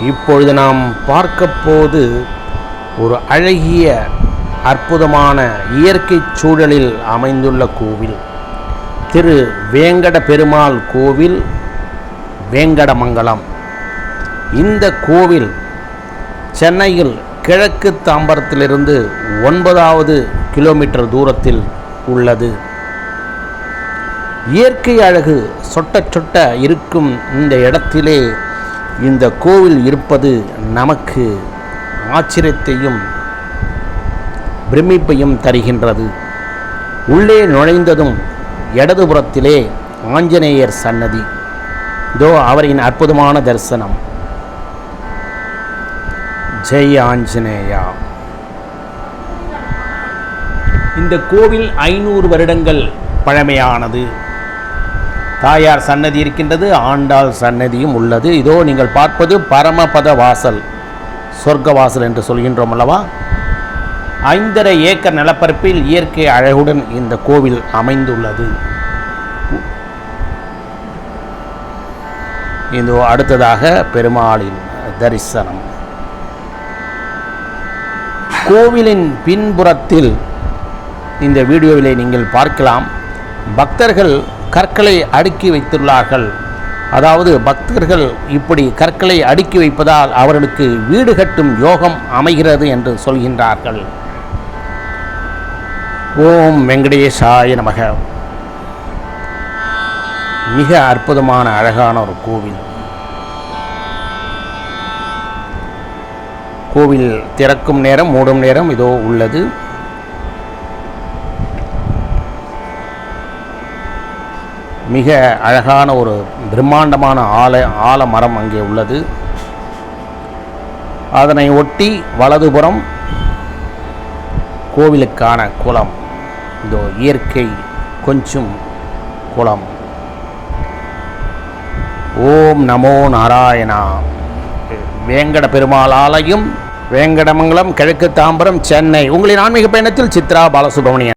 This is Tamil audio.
இப்பொழுது நாம் பார்க்க போது ஒரு அழகிய அற்புதமான இயற்கை சூழலில் அமைந்துள்ள கோவில். திரு வேங்கட பெருமாள் கோவில் வேங்கடமங்கலம். இந்த கோவில் சென்னையில் கிழக்கு தாம்பரத்திலிருந்து ஒன்பதாவது கிலோமீட்டர் தூரத்தில் உள்ளது. இயற்கை அழகு சொட்ட சொட்ட இருக்கும் இந்த இடத்திலே இந்த கோவில் இருப்பது நமக்கு ஆச்சரியத்தையும் பிரமிப்பையும் தருகின்றது. உள்ளே நுழைந்ததும் இடதுபுறத்திலே ஆஞ்சநேயர் சன்னதி. இதோ அவரின் அற்புதமான தரிசனம். ஜெய் ஆஞ்சநேயா. இந்த கோவில் ஐநூறு வருடங்கள் பழமையானது. தாயார் சன்னதி இருக்கின்றது ஆண்டாள் சன்னதியும் உள்ளது. இதோ நீங்கள் பார்ப்பது பரமபத வாசல் சொர்க்க வாசல் என்று சொல்கின்றோம் அல்லவா? ஐந்தரை ஏக்கர் நிலப்பரப்பில் இயற்கை அழகுடன் இந்த கோவில் அமைந்துள்ளது. இதோ அடுத்ததாக பெருமாளின் தரிசனம். கோவிலின் பின்புறத்தில் இந்த வீடியோவிலே நீங்கள் பார்க்கலாம். பக்தர்கள் கற்களை அடுக்கி வைத்துள்ளார்கள். அதாவது பக்தர்கள் இப்படி கற்களை அடுக்கி வைப்பதால் அவர்களுக்கு வீடு கட்டும் யோகம் அமைகிறது என்று சொல்கின்றார்கள். ஓம் வெங்கடேசாய நமக. மிக அற்புதமான அழகான ஒரு கோவில். கோவில் திறக்கும் நேரம் மூடும் நேரம் இதோ உள்ளது. மிக அழகான ஒரு பிரம்மாண்டமான ஆல ஆலமரம் அங்கே உள்ளது. அதனை ஒட்டி வலதுபுறம் கோவிலுக்கான குளம். இதோ இயற்கை கொஞ்சம் குளம். ஓம் நமோ நாராயணா வேங்கட பெருமாள் ஆலயம் வேங்கடமங்கலம் கிழக்கு தாம்பரம் சென்னை. உங்களின் ஆன்மீக பயணத்தில் சித்ரா பாலசுப்ரமணியன்.